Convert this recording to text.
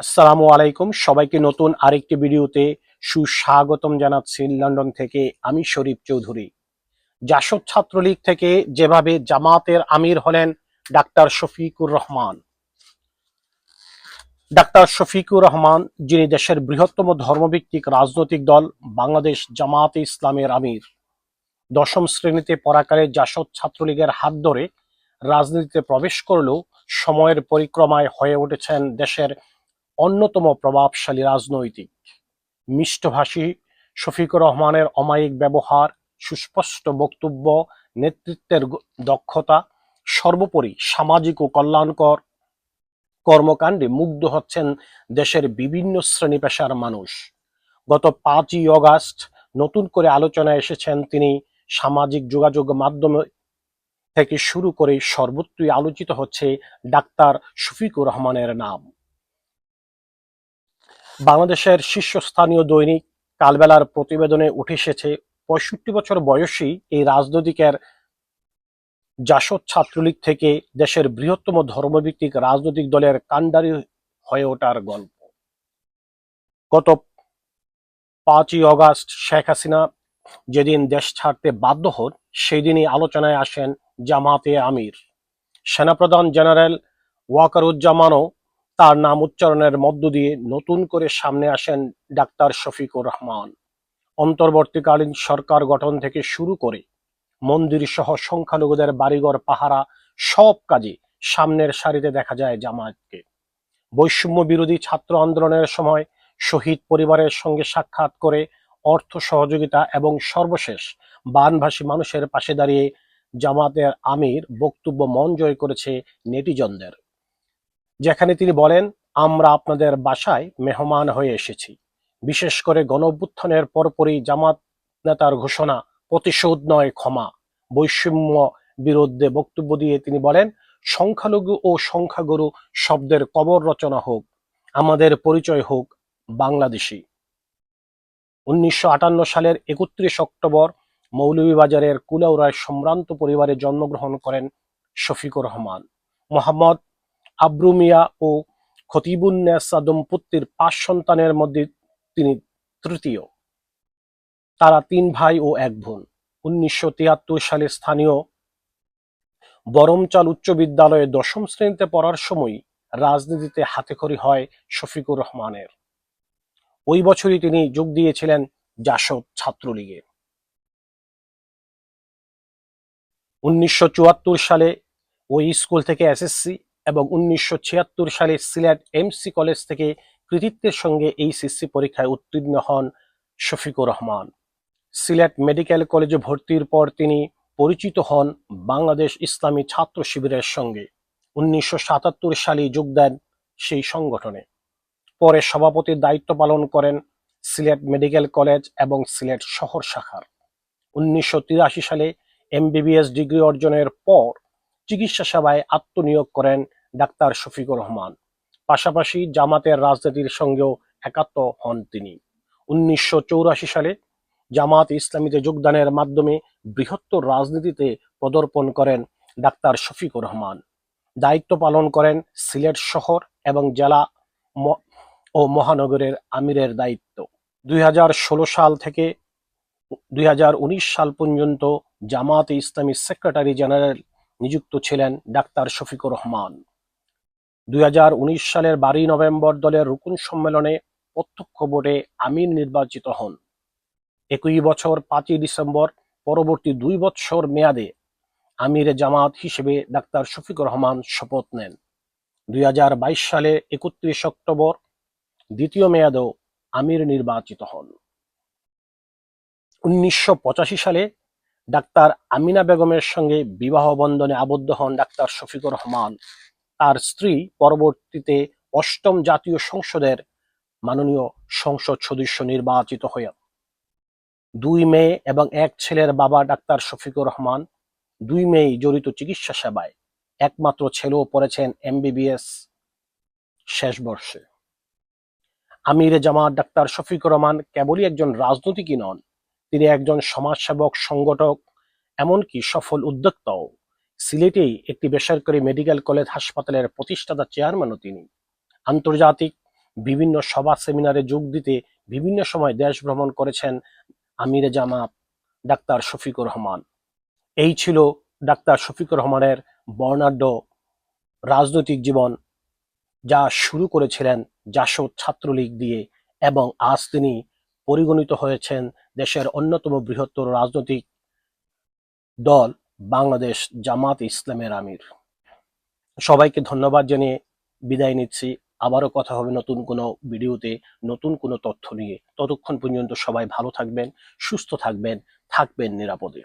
আসসালামু আলাইকুম। সবাইকে নতুন আরেকটি ভিডিওতে সুস্বাগতম জানাচ্ছি লন্ডন থেকে আমি শরীফ চৌধুরী। জাসদ ছাত্রলীগ থেকে যেভাবে জামাতের আমির হলেন ডাক্তার শফিকুর রহমান। ডাক্তার শফিকুর রহমান, যিনি দেশের বৃহত্তম ধর্মভিত্তিক রাজনৈতিক দল বাংলাদেশ জামাতে ইসলামের আমির। দশম শ্রেণীতে পড়াকালে জাসদ ছাত্রলীগের হাত ধরে রাজনীতিতে প্রবেশ করলেও সময়ের পরিক্রমায় হয়ে উঠেছেন দেশের অন্যতম প্রভাবশালী রাজনৈতিক। মিষ্টভাষী শফিকুর রহমানের অমায়িক ব্যবহার, সুস্পষ্ট বক্তব্য, নেতৃত্বের দক্ষতা, সর্বোপরি সামাজিক ও কল্যাণকর কর্মকাণ্ডে মুগ্ধ হচ্ছেন দেশের বিভিন্ন শ্রেণি পেশার মানুষ। গত পাঁচই অগাস্ট নতুন করে আলোচনায় এসেছেন তিনি সামাজিক যোগাযোগ মাধ্যমে থেকে শুরু করে সর্বত্রই আলোচিত হচ্ছে ডাক্তার শফিকুর রহমানের নাম। বাংলাদেশের শীর্ষস্থানীয় দৈনিক কালবেলার প্রতিবেদনে উঠে এসেছে, পঁয়ষট্টি বছর বয়সী এই রাজনৈতিকের জাসদ ছাত্রলীগ থেকে দেশের বৃহত্তম ধর্মভিত্তিক রাজনৈতিক দলের কাণ্ডারি হয়ে ওঠার গল্প। গত পাঁচই অগাস্ট শেখ হাসিনা যেদিন দেশ ছাড়তে বাধ্য হন সেই দিনই আলোচনায় আসেন জামাতে আমির। সেনাপ্রধান জেনারেল ওয়াকারুজ্জামানও তার নাম উচ্চারণের মধ্য দিয়ে নতুন করে সামনে আসেন ডাক্তার শফিকুর রহমান। অন্তর্বর্তীকালীন সরকার গঠন থেকে শুরু করে মন্দির সহ সংখ্যালঘুদের বাড়িঘর, পাহারা সব কাজে সামনের সারিতে দেখা যায় জামায়াতকে। বৈষম্য বিরোধী ছাত্র আন্দোলনের সময় শহীদ পরিবারের সঙ্গে সাক্ষাৎ করে অর্থ সহযোগিতা এবং সর্বশেষ বানভাসী মানুষের পাশে দাঁড়িয়ে জামাতের আমির বক্তব্য মন জয় করেছে নেটিজনদের। যেখানে তিনি বলেন, আমরা আপনাদের বাসায় মেহমান হয়ে এসেছি। বিশেষ করে গণভ্যুত্থানের পরপরই জামাত নেতার ঘোষণা, প্রতিশোধ নয় ক্ষমা। বৈষম্য বিরুদ্ধে বক্তব্য দিয়ে তিনি বলেন, সংখ্যালঘু ও সংখ্যাগুরু শব্দের কবর রচনা হোক, আমাদের পরিচয় হোক বাংলাদেশি। উনিশশো আটান্ন সালের একত্রিশ অক্টোবর মৌলভীবাজারের কুলাউড়ায় সম্ভ্রান্ত পরিবারে জন্মগ্রহণ করেন শফিকুর রহমান। মোহাম্মদ আব্রু মিয়া ও খতিবুন্নেসা দম্পতির পাঁচ সন্তানের মধ্যে তিনি তৃতীয়। তারা তিন ভাই ও এক বোন। উনিশশো তিয়াত্তর সালে স্থানীয় বরমচাল উচ্চ বিদ্যালয়ে দশম শ্রেণীতে পড়ার সময় রাজনীতিতে হাতেখড়ি হয় শফিকুর রহমানের। ওই বছরই তিনি যোগ দিয়েছিলেন জাসদ ছাত্রলীগে উনিশশো চুয়াত্তর সালে ওই স্কুল থেকে এসএসসি এবং উনিশশো ছিয়াত্তর সালে সিলেট এমসি কলেজ থেকে কৃতিত্বের সঙ্গে এইচএসসি পরীক্ষায় উত্তীর্ণ হন শফিকুর রহমান। সিলেট মেডিকেল কলেজে ভর্তির পর তিনি পরিচিত হন বাংলাদেশ ইসলামী ছাত্র শিবিরের সঙ্গে। উনিশশো সাতাত্তর সালে যোগ দেন সেই সংগঠনে। পরে সভাপতির দায়িত্ব পালন করেন সিলেট মেডিকেল কলেজ এবং সিলেট শহর শাখার। উনিশশো তিরাশি সালে এমবিবিএস ডিগ্রি অর্জনের পর চিকিৎসা সেবায় আত্মনিয়োগ করেন ডাক্তার শফিকুর রহমান। পাশাপাশি জামাতের রাজনীতির সঙ্গেও একাত্ম হন তিনি। উনিশশো সালে জামাত ইসলামীতে যোগদানের মাধ্যমে বৃহত্তর রাজনীতিতে পদর্পণ করেন ডাক্তার শফিকুর রহমান। দায়িত্ব পালন করেন সিলেট শহর এবং জেলা ও মহানগরের আমিরের দায়িত্ব। দুই হাজার ষোলো সাল থেকে দুই হাজার উনিশ সাল পর্যন্ত জামাতে ইসলামী সেক্রেটারি জেনারেল নিযুক্ত ছিলেন ডাক্তার শফিকুর রহমান। দুই হাজার উনিশ সালের বারোই নভেম্বর দলের রুকুন সম্মেলনে প্রত্যক্ষ ভোটে আমির নির্বাচিত হন। একই বছর পাঁচই ডিসেম্বর, পরবর্তী দুই বছর মেয়াদে আমির জামাত হিসেবে ডাক্তার শফিকুর রহমান শপথ নেন। দুই হাজার বাইশ সালে একত্রিশ অক্টোবর, দ্বিতীয় মেয়াদেও আমির নির্বাচিত হন। উনিশশো পঁচাশি সালে ডাক্তার আমিনা বেগমের সঙ্গে বিবাহ বন্ধনে আবদ্ধ হন ডাক্তার শফিকুর রহমান। তার স্ত্রী পরবর্তীতে অষ্টম জাতীয় সংসদের মাননীয় সংসদ সদস্য নির্বাচিত হয়ে দুই মেয়ে এবং এক ছেলের বাবা ডাক্তার শফিকুর রহমান দুই মেয়ে জড়িত চিকিৎসা সেবায়। একমাত্র ছেলেও পড়েছেন এমবিবিএস শেষ বর্ষে। আমির জামাত ডাক্তার শফিকুর রহমান কেবলই একজন রাজনীতিকই নন, তিনি একজন সমাজসেবক, সংগঠক, এমনকি সফল উদ্যোক্তাও। সিলেটেই একটি বেসরকারি মেডিকেল কলেজ হাসপাতালের প্রতিষ্ঠাতা চেয়ারম্যানও তিনি। আন্তর্জাতিক বিভিন্ন সভা সেমিনারে যোগ দিতে বিভিন্ন সময় দেশ ভ্রমণ করেছেন আমিরে জামাত ডাক্তার শফিকুর রহমান। এই ছিল ডাক্তার শফিকুর রহমানের বর্ণাঢ্য রাজনৈতিক জীবন, যা শুরু করেছিলেন জাসদ ছাত্রলীগ দিয়ে এবং আজ তিনি পরিগণিত হয়েছেন দেশের অন্যতম বৃহত্তর রাজনৈতিক দল বাংলাদেশ জামাত ইসলামের আমির। সবাইকে ধন্যবাদ জানিয়ে বিদায় নিচ্ছি। আবারও কথা হবে নতুন কোনো ভিডিওতে, নতুন কোনো তথ্য নিয়ে। ততক্ষণ পর্যন্ত সবাই ভালো থাকবেন, সুস্থ থাকবেন থাকবেন নিরাপদে।